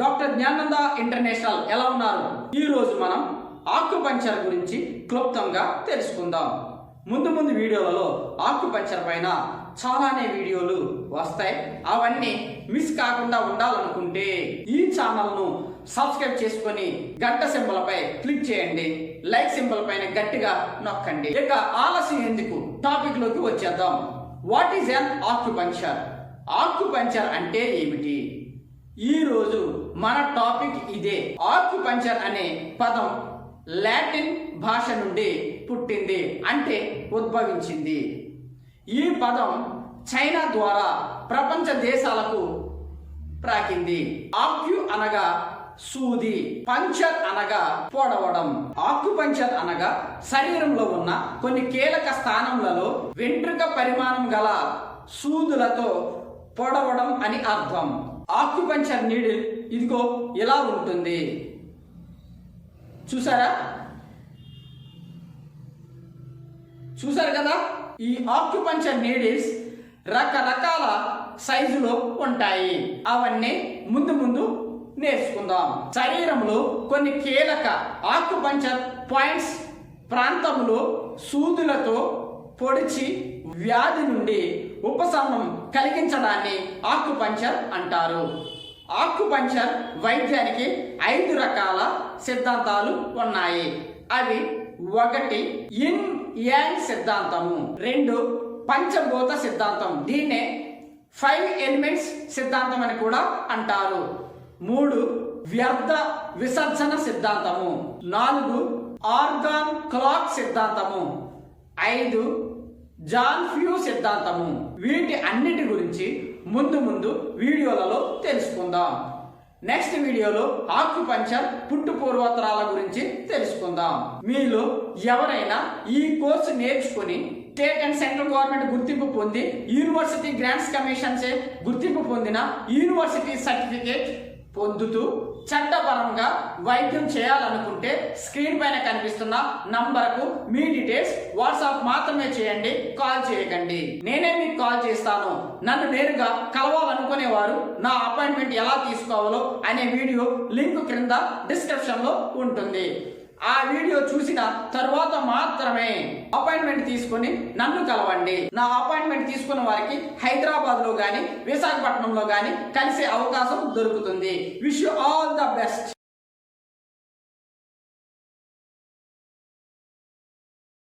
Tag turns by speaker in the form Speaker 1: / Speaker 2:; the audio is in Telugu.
Speaker 1: డాక్టర్ జ్ఞానంద ఇంటర్నేషనల్ ఎలా ఉన్నారు? ఈ రోజు మనం ఆకుపంచర్ గురించి క్లుప్తంగా తెలుసుకుందాం. ముందు ముందు వీడియోలలో ఆకుపంచర్ పైన చాలానే వీడియోలు వస్తాయి. అవన్నీ మిస్ కాకుండా ఉండాలనుకుంటే ఈ ఛానల్ను సబ్స్క్రైబ్ చేసుకొని గంట సింబల్ పై క్లిక్ చేయండి. లైక్ సింబల్ పైన గట్టిగా నొక్కండి. ఇక ఆలస్యం ఎందుకు? టాపిక్లోకి వచ్చేద్దాం. What is an acupuncture? Acupuncture అంటే ఏమిటి? ఈ రోజు మన టాపిక్ ఇదే. ఆక్యుపంచర్ అనే పదం లాటిన్ భాష నుండి పుట్టింది అంటే ఉద్భవించింది. ఈ పదం చైనా ద్వారా ప్రపంచ దేశాలకు ప్రాకింది. ఆక్యు అనగా సూది పంచర్ అనగా పొడవడం. ఆక్యుపంచర్ అనగా శరీరంలో ఉన్న కొన్ని కీలక స్థానములలో వెంట్రుక పరిమాణం గల సూదులతో పొడవడం అని అర్థం. ఆక్యుపంచర్ నీడ్ ఇదిగో ఎలా ఉంటుంది. చూసారా? చూసారు కదా? ఈ ఆక్యుపంచర్ నీడిల్స్ రకరకాల సైజులో ఉంటాయి. అవన్నీ ముందు ముందు నేర్చుకుందాం. శరీరంలో కొన్ని కీలక ఆక్యుపంచర్ పాయింట్స్ ప్రాంతంలో సూదులతో పొడిచి వ్యాధి నుండి ఉపశమనం కలిగించడాన్ని ఆక్యుపంచర్ అంటారు. ఆక్యుపంచర్ వైద్యానికి ఐదు రకాల సిద్ధాంతాలు ఉన్నాయి. అవి ఒకటి ఇన్ యాంగ్ సిద్ధాంతము. రెండు పంచభూత సిద్ధాంతం. దీన్నే ఫైవ్ ఎలిమెంట్స్ సిద్ధాంతం అని కూడా అంటారు. మూడు వ్యర్థ విసర్జన సిద్ధాంతము. నాలుగు ఆర్గాన్ క్లాక్ సిద్ధాంతము. ఐదు జాన్ ఫ్యూ సిద్ధాంతము. వీటి అన్నిటి గురించి ముందు ముందు వీడియోలలో తెలుసుకుందాం. నెక్స్ట్ వీడియోలో ఆక్యుపంచర్ పుట్టు పూర్వోత్తరాల గురించి తెలుసుకుందాం. మీలో ఎవరైనా ఈ కోర్సు నేర్చుకుని స్టేట్ అండ్ సెంట్రల్ గవర్నమెంట్ గుర్తింపు పొంది యూనివర్సిటీ గ్రాంట్స్ కమిషన్సే గుర్తింపు పొందిన యూనివర్సిటీ సర్టిఫికేట్ పొందుతూ చట్టపరంగా వైద్యం చేయాలనుకుంటే స్క్రీన్ పైన కనిపిస్తున్న నంబర్కు మీ డీటెయిల్స్ వాట్సాప్ మాత్రమే చేయండి కాల్ చేయకండి. నేనే మీకు కాల్ చేస్తాను. నన్ను నేరుగా కలవాలనుకునేవారు నా అపాయింట్మెంట్ ఎలా తీసుకోవాలో అనే వీడియో లింక్ క్రింద డిస్క్రిప్షన్లో ఉంటుంది. ఆ వీడియో చూసిన తర్వాత మాత్రమే అపాయింట్మెంట్ తీసుకొని నన్ను కలవండి. నా అపాయింట్మెంట్ తీసుకున్న వారికి హైదరాబాద్లో గాని విశాఖపట్నంలో గాని కలిసే అవకాశం దొరుకుతుంది. Wish you all the best